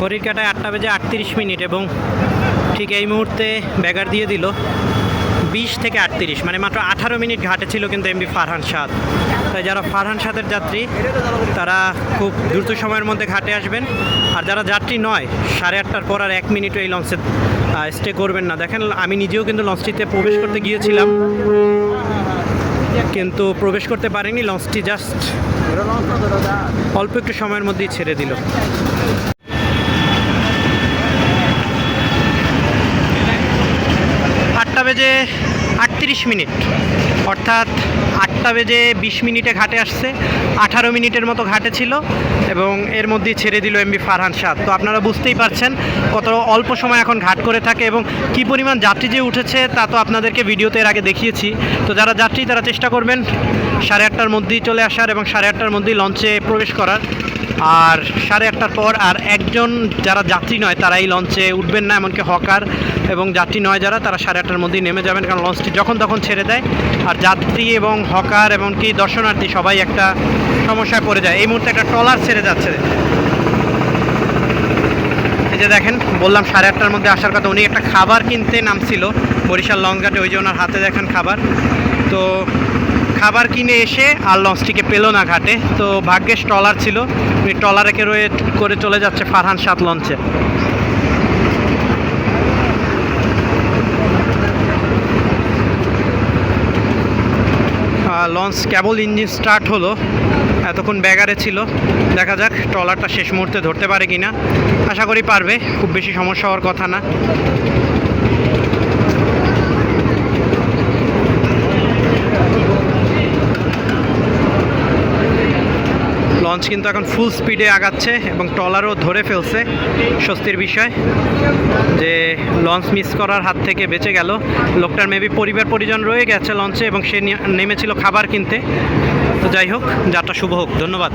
ঘড়ির কাটায় আটটা বেজে আটত্রিশ মিনিট এবং ঠিক এই মুহূর্তে ব্যাগার দিয়ে দিল বিশ থেকে আটত্রিশ মানে মাত্র আঠারো মিনিট ঘাটে ছিল কিন্তু এমবি ফারহান সাদ। তাই যারা ফারহান সাদের যাত্রী, তারা খুব দ্রুত সময়ের মধ্যে ঘাটে আসবেন। আর যারা যাত্রী নয়, সাড়ে আটটার পর আর এক মিনিটও এই লঞ্চে স্টে করবেন না। দেখেন, আমি নিজেও কিন্তু লঞ্চটিতে প্রবেশ করতে গিয়েছিলাম। কিন্তু প্রবেশ করতে পারেনি, লঞ্চটি জাস্ট অল্প একটু সময়ের মধ্যেই ছেড়ে দিল। আটটা বেজে আটত্রিশ মিনিট। অর্থাৎ আটটা বেজে বিশ মিনিটে ঘাটে আসছে, আঠারো মিনিটের মতো ঘাটে ছিল এবং এর মধ্যেই ছেড়ে দিল এমবি ফারহান সাদ। তো আপনারা বুঝতেই পারছেন কত অল্প সময় এখন ঘাট করে থাকে এবং কি পরিমাণ যাত্রী যে উঠেছে তা তো আপনাদেরকে ভিডিওতে এর আগে দেখিয়েছি। তো যারা যাত্রী, তারা চেষ্টা করবেন সাড়ে আটটার মধ্যেই চলে আসার এবং সাড়ে আটটার মধ্যেই লঞ্চে প্রবেশ করার। আর সাড়ে আটটার পর আর একজন যারা যাত্রী নয় তারা এই লঞ্চে উঠবেন না, এমনকি হকার এবং যাত্রী নয় যারা, তারা সাড়ে আটটার মধ্যেই নেমে যাবেন, কারণ লঞ্চটি যখন তখন ছেড়ে দেয়। আর যাত্রী এবং হকার এমনকি দর্শনার্থী সবাই একটা সমস্যায় পড়ে যায়। এই মুহূর্তে একটা ট্রলার ছেড়ে যাচ্ছে। এই যে দেখেন, বললাম সাড়ে আটটার মধ্যে আসার কথা। উনি একটা খাবার কিনতে নামছিল বরিশাল লঞ্চঘাটে ওই যে ওনার হাতে দেখেন খাবার। তো খাবার কিনে এসে আর লঞ্চটিকে পেল না ঘাটে। তো ভাগ্যেশ ট্রলার ছিল। উনি ট্রলারেকে রয়ে করে চলে যাচ্ছে ফারহান সাত লঞ্চে। লঞ্চ কেবল ইঞ্জিন স্টার্ট হলো, এতক্ষণ ব্যাগারে ছিল। দেখা যাক, ট্রলারটা শেষ মুহূর্তে ধরতে পারে কি না আশা করি পারবে, খুব বেশি সমস্যা হওয়ার কথা না। লঞ্চ কিন্তু এখন ফুল স্পিডে আগাচ্ছে এবং ট্রলারও ধরে ফেলছে, স্বস্তির বিষয়। যে লঞ্চ মিস করার হাত থেকে বেঁচে গেল। লোকটার মেবি পরিবার পরিজন রয়ে গেছে লঞ্চে এবং সে নেমেছিল খাবার কিনতে। তো যাই হোক, যাত্রা শুভ হোক, ধন্যবাদ।